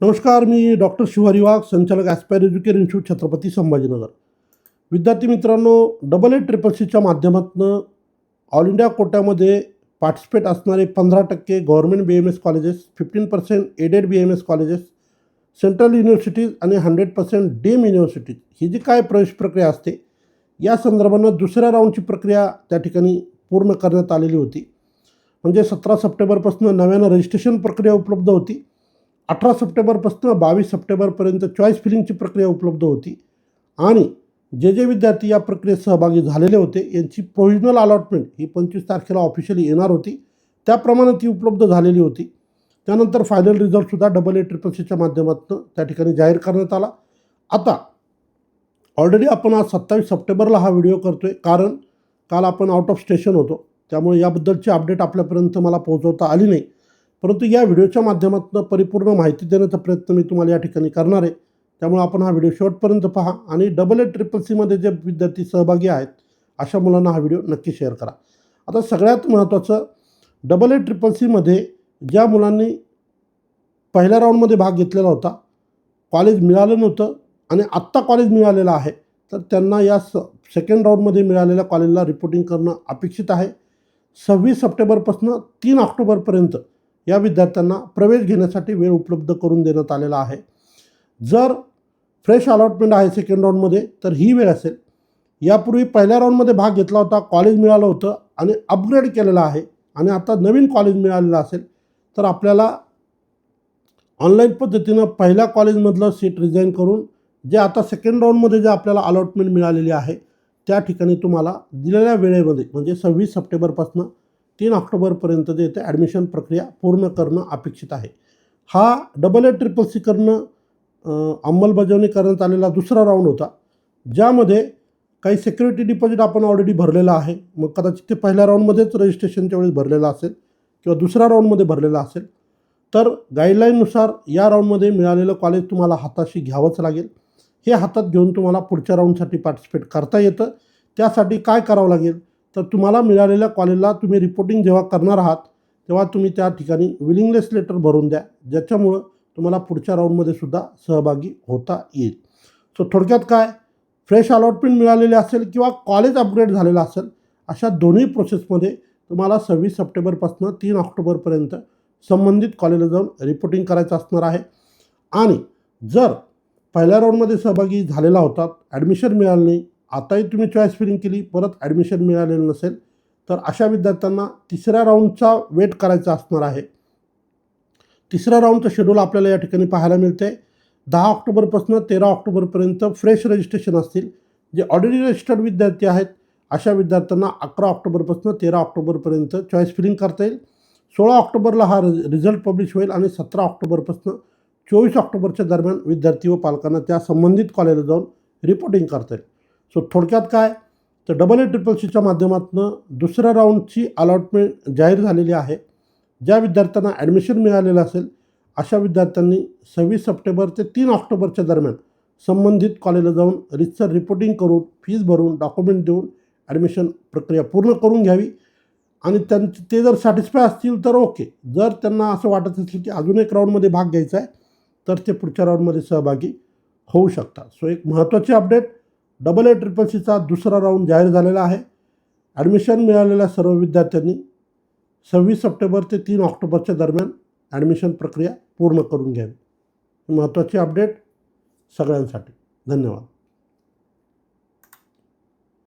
नमस्कार मी डॉक्टर शिवारी वाघ संचालक aspire educare institute Chhatrapati Sambhajinagar. विद्यार्थी मित्रांनो डबल ए ट्रिपल सीच्या माध्यमातून ऑल इंडिया कोट्यामध्ये पार्टिसिपेट असणारे पंधरा टक्के government B M S colleges fifteen percent aided B M S colleges central universities आणि हंड्रेड पर्सेंट डीम युनिव्हर्सिटीज ही जी काय प्रवेश प्रक्रिया असते या संदर्भानं दुसऱ्या राऊंडची प्रक्रिया त्या ठिकाणी पूर्ण करण्यात आलेली होती. म्हणजे सतरा सप्टेंबरपासून नव्यानं रजिस्ट्रेशन प्रक्रिया उपलब्ध होती. अठरा सप्टेंबरपासून बावीस सप्टेंबरपर्यंत चॉईस फिलिंगची प्रक्रिया उपलब्ध होती. आणि जे जे विद्यार्थी या प्रक्रियेत सहभागी झालेले होते यांची प्रोव्हिजनल अलॉटमेंट ही पंचवीस तारखेला ऑफिशियली येणार होती. त्याप्रमाणे ती उपलब्ध झालेली होती. त्यानंतर फायनल रिझल्टसुद्धा डबल ए ट्रिपल सीच्या माध्यमातून त्या ठिकाणी जाहीर करण्यात आला. आता ऑलरेडी आपण आज सत्तावीस सप्टेंबरला हा व्हिडिओ करतो आहे कारण काल आपण आउट ऑफ स्टेशन होतो. त्यामुळे याबद्दलची अपडेट आपल्यापर्यंत मला पोहोचवता आली नाही. परंतु या व्हिडिओच्या माध्यमातून परिपूर्ण माहिती देण्याचा प्रयत्न मी तुम्हाला या ठिकाणी करणार आहे. त्यामुळे आपण हा व्हिडिओ शेवटपर्यंत पहा आणि डबल ए ट्रिपल सीमध्ये जे विद्यार्थी सहभागी आहेत अशा मुलांना हा व्हिडिओ नक्की शेअर करा. आता सगळ्यात महत्त्वाचं डबल ए ट्रिपल सीमध्ये ज्या मुलांनी पहिल्या राऊंडमध्ये भाग घेतलेला होता कॉलेज मिळालं नव्हतं आणि आत्ता कॉलेज मिळालेलं आहे तर त्यांना या स सेकंड राऊंडमध्ये मिळालेल्या कॉलेजला रिपोर्टिंग करणं अपेक्षित आहे. सव्वीस सप्टेंबरपासून तीन ऑक्टोबरपर्यंत या विद्यार्थ्यांना प्रवेश घेण्यासाठी वेळ उपलब्ध करून देण्यात आलेला आहे. जर फ्रेश अलॉटमेंट आहे सेकंड राऊंडमध्ये तर ही वेळ असेल. यापूर्वी पहिल्या राऊंडमध्ये भाग घेतला होता कॉलेज मिळालं होतं आणि अपग्रेड केलेलं आहे आणि आता नवीन कॉलेज मिळालेलं असेल तर आपल्याला ऑनलाईन पद्धतीनं पहिल्या कॉलेजमधलं सीट रिझाईन करून जे आता सेकंड राऊंडमध्ये जे आपल्याला अलॉटमेंट मिळालेली आहे त्या ठिकाणी तुम्हाला दिलेल्या वेळेमध्ये म्हणजे सव्वीस सप्टेंबरपासून तीन ऑक्टोबरपर्यंत जे ते ॲडमिशन प्रक्रिया पूर्ण करणं अपेक्षित आहे. हा डबल ए ट्रिपल सी करणं अंमलबजावणी करण्यात आलेला दुसरा राऊंड होता. ज्यामध्ये काही सिक्युरिटी डिपॉझिट आपण ऑलरेडी भरलेलं आहे. मग कदाचित ते पहिल्या राऊंडमध्येच रजिस्ट्रेशनच्या वेळेस भरलेलं असेल किंवा दुसऱ्या राऊंडमध्ये भरलेलं असेल. तर गाईडलाईननुसार या राऊंडमध्ये मिळालेलं कॉलेज तुम्हाला हाताशी घ्यावंच लागेल. हे हातात घेऊन तुम्हाला पुढच्या राऊंडसाठी पार्टिसिपेट करता येतं. त्यासाठी काय करावं लागेल? तर तुम्हाला मिळालेल्या कॉलेजला तुम्ही रिपोर्टिंग जेव्हा करणार आहात तेव्हा तुम्ही त्या ठिकाणी विलिंगलेस लेटर भरून द्या ज्याच्यामुळं तुम्हाला पुढच्या राऊंडमध्ये सुद्धा सहभागी होता येईल. सो थोडक्यात काय? फ्रेश अलॉटमेंट मिळालेले असेल किंवा कॉलेज अपग्रेड झालेलं असेल अशा दोन्ही प्रोसेसमध्ये तुम्हाला सव्वीस सप्टेंबरपासून तीन ऑक्टोबरपर्यंत संबंधित कॉलेजला जाऊन रिपोर्टिंग करायचं असणार आहे. आणि जर पहिल्या राऊंडमध्ये सहभागी झालेला होतात ॲडमिशन मिळालं नाही आताही तुम्ही चॉईस फिलिंग केली परत ॲडमिशन मिळालेलं नसेल तर अशा विद्यार्थ्यांना तिसऱ्या राऊंडचा वेट करायचा असणार आहे. तिसऱ्या राऊंडचं शेड्यूल आपल्याला या ठिकाणी पाहायला मिळते दहा ऑक्टोबरपासून तेरा ऑक्टोबरपर्यंत फ्रेश रजिस्ट्रेशन असतील. जे ऑलरेडी रजिस्टर्ड विद्यार्थी आहेत अशा विद्यार्थ्यांना अकरा ऑक्टोबरपासून तेरा ऑक्टोबरपर्यंत चॉईस फिलिंग करता येईल. सोळा ऑक्टोबरला हा रिझल्ट पब्लिश होईल आणि सतरा ऑक्टोबरपासून चोवीस ऑक्टोबरच्या दरम्यान विद्यार्थी व पालकांना त्या संबंधित कॉलेजला जाऊन रिपोर्टिंग करता येईल. सो थोडक्यात काय? तर डबल ए ट्रिपल सीच्या माध्यमातून दुसऱ्या राऊंडची अलॉटमेंट जाहीर झालेली आहे. ज्या विद्यार्थ्यांना ॲडमिशन मिळालेलं असेल अशा विद्यार्थ्यांनी सव्वीस सप्टेंबर ते तीन ऑक्टोबरच्या दरम्यान संबंधित कॉलेजला जाऊन रितसर रिपोर्टिंग करून फीज भरून डॉक्युमेंट देऊन ॲडमिशन प्रक्रिया पूर्ण करून घ्यावी. आणि त्यांचे ते जर सॅटिस्फाय असतील तर ओके जर त्यांना असं वाटत असेल की अजून एक राऊंडमध्ये भाग घ्यायचा आहे तर ते पुढच्या राऊंडमध्ये सहभागी होऊ शकतात. सो एक महत्त्वाची अपडेट डबल ए ट्रिपल सीचा दुसरा राऊंड जाहीर झालेला आहे. ॲडमिशन मिळालेल्या सर्व विद्यार्थ्यांनी सव्वीस सप्टेंबर ते तीन ऑक्टोबरच्या दरम्यान ॲडमिशन प्रक्रिया पूर्ण करून घ्यावी. महत्त्वाची अपडेट सगळ्यांसाठी. धन्यवाद.